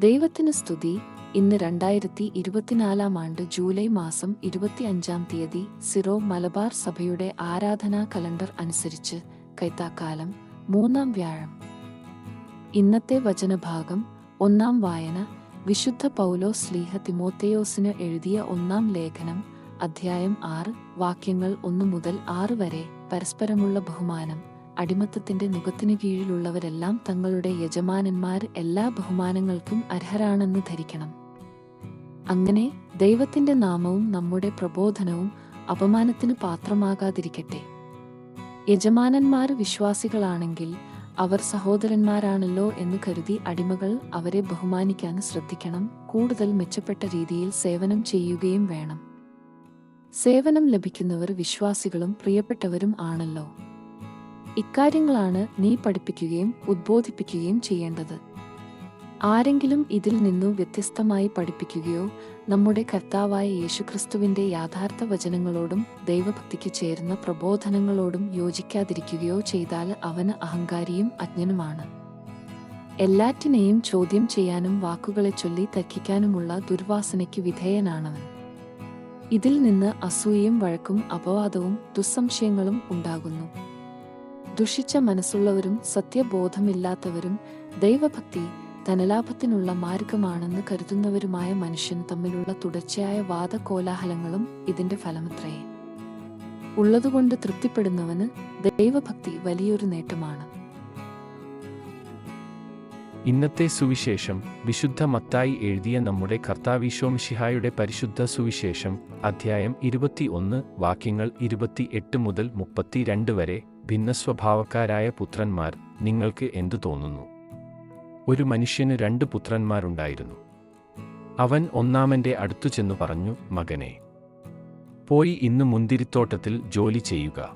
ദൈവത്തിന് സ്തുതി. ഇന്ന് രണ്ടായിരത്തി ഇരുപത്തിനാലാം ആണ്ട് ജൂലൈ മാസം ഇരുപത്തിയഞ്ചാം തീയതി സിറോ മലബാർ സഭയുടെ ആരാധനാ കലണ്ടർ അനുസരിച്ച് കൈത്താക്കാലം മൂന്നാം വ്യാഴം. ഇന്നത്തെ വചനഭാഗം ഒന്നാം വായന. വിശുദ്ധ പൗലോ സ്ലീഹ തിമോത്തേയോസിന് എഴുതിയ ഒന്നാം ലേഖനം അധ്യായം ആറ് വാക്യങ്ങൾ ഒന്നു മുതൽ ആറ് വരെ പരസ്പരമുള്ള ബഹുമാനം. അടിമത്തത്തിന്റെ മുഖത്തിനു കീഴിലുള്ളവരെല്ലാം തങ്ങളുടെ യജമാനന്മാർ എല്ലാ ബഹുമാനങ്ങൾക്കും അർഹരാണെന്ന് ധരിക്കണം. അങ്ങനെ ദൈവത്തിന്റെ നാമവും നമ്മുടെ പ്രബോധനവും അപമാനത്തിന് പാത്രമാകാതിരിക്കട്ടെ. യജമാനന്മാർ വിശ്വാസികളാണെങ്കിൽ അവർ സഹോദരന്മാരാണല്ലോ എന്ന് കരുതി അടിമകൾ അവരെ ബഹുമാനിക്കാൻ ശ്രദ്ധിക്കണം. കൂടുതൽ മെച്ചപ്പെട്ട രീതിയിൽ സേവനം ചെയ്യുകയും വേണം. സേവനം ലഭിക്കുന്നവർ വിശ്വാസികളും പ്രിയപ്പെട്ടവരും ആണല്ലോ. ഇക്കാര്യങ്ങളാണ് നീ പഠിപ്പിക്കുകയും ഉദ്ബോധിപ്പിക്കുകയും ചെയ്യേണ്ടത്. ആരെങ്കിലും ഇതിൽ നിന്നു വ്യത്യസ്തമായി പഠിപ്പിക്കുകയോ നമ്മുടെ കർത്താവായ യേശുക്രിസ്തുവിന്റെ യാഥാർത്ഥ വചനങ്ങളോടും ദൈവഭക്തിക്ക് ചേരുന്ന പ്രബോധനങ്ങളോടും യോജിക്കാതിരിക്കുകയോ ചെയ്താൽ അവന് അഹങ്കാരിയും അജ്ഞനുമാണ്. എല്ലാറ്റിനെയും ചോദ്യം ചെയ്യാനും വാക്കുകളെ ചൊല്ലി തർക്കിക്കാനുമുള്ള ദുർവാസനയ്ക്ക് വിധേയനാണവൻ. ഇതിൽ നിന്ന് അസൂയയും വഴക്കും അപവാദവും ദുസ്സംശയങ്ങളും ഉണ്ടാകുന്നു. ദുഷിച്ച മനസ്സുള്ളവരും സത്യബോധമില്ലാത്തവരും ദൈവഭക്തി ധനലാഭത്തിനുള്ള മാർഗമാണെന്ന് കരുതുന്നവരുമായ മനുഷ്യൻ തമ്മിലുള്ള തുടർച്ചയായ വാദകോലാഹലങ്ങളും ഇതിന്റെ ഫലമത്രേ. ഉള്ളതുകൊണ്ട് തൃപ്തിപ്പെടുന്നവന് ദൈവഭക്തി വലിയൊരു നേട്ടമാണ്. ഇന്നത്തെ സുവിശേഷം വിശുദ്ധ മത്തായി എഴുതിയ നമ്മുടെ കർത്താവിശോം ശിഹായുടെ പരിശുദ്ധ സുവിശേഷം അധ്യായം ഇരുപത്തി ഒന്ന് വാക്യങ്ങൾ ഇരുപത്തി എട്ട് മുതൽ മുപ്പത്തിരണ്ട് വരെ ഭിന്നസ്വഭാവക്കാരായ പുത്രന്മാർ നിങ്ങൾക്ക് എന്തു തോന്നുന്നു? ഒരു മനുഷ്യന് രണ്ട് പുത്രന്മാരുണ്ടായിരുന്നു. അവൻ ഒന്നാമന്റെ അടുത്തു ചെന്നു പറഞ്ഞു മകനെ പോയി ഇന്ന് മുന്തിരിത്തോട്ടത്തിൽ ജോലി ചെയ്യുക.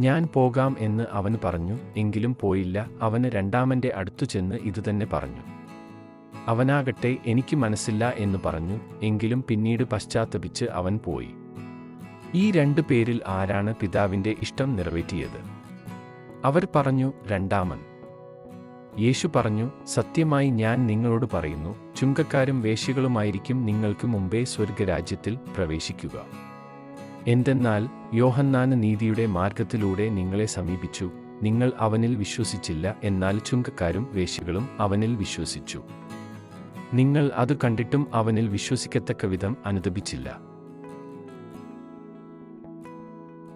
ഞാൻ പോകാം എന്ന് അവൻ പറഞ്ഞു എങ്കിലും പോയില്ല. അവന് രണ്ടാമന്റെ അടുത്തു ചെന്ന് ഇതുതന്നെ പറഞ്ഞു. അവനാകട്ടെ എനിക്ക് മനസ്സില്ല എന്ന് പറഞ്ഞു എങ്കിലും പിന്നീട് പശ്ചാത്തപിച്ച് അവൻ പോയി. ഈ രണ്ട് പേരിൽ ആരാണ് പിതാവിന്റെ ഇഷ്ടം നിറവേറ്റിയത്? അവർ പറഞ്ഞു രണ്ടാമൻ. യേശു പറഞ്ഞു സത്യമായി ഞാൻ നിങ്ങളോട് പറയുന്നു ചുങ്കക്കാരും വേശികളുമായിരിക്കും നിങ്ങൾക്ക് മുമ്പേ സ്വർഗരാജ്യത്തിൽ പ്രവേശിക്കുക. എന്തെന്നാൽ യോഹന്നാന് നീതിയുടെ മാർഗത്തിലൂടെ നിങ്ങളെ സമീപിച്ചു നിങ്ങൾ അവനിൽ വിശ്വസിച്ചില്ല എന്നാൽ ചുങ്കക്കാരും വേശികളും അവനിൽ വിശ്വസിച്ചു. നിങ്ങൾ അത് കണ്ടിട്ടും അവനിൽ വിശ്വസിക്കത്തക്ക വിധം അനുദപിച്ചില്ല.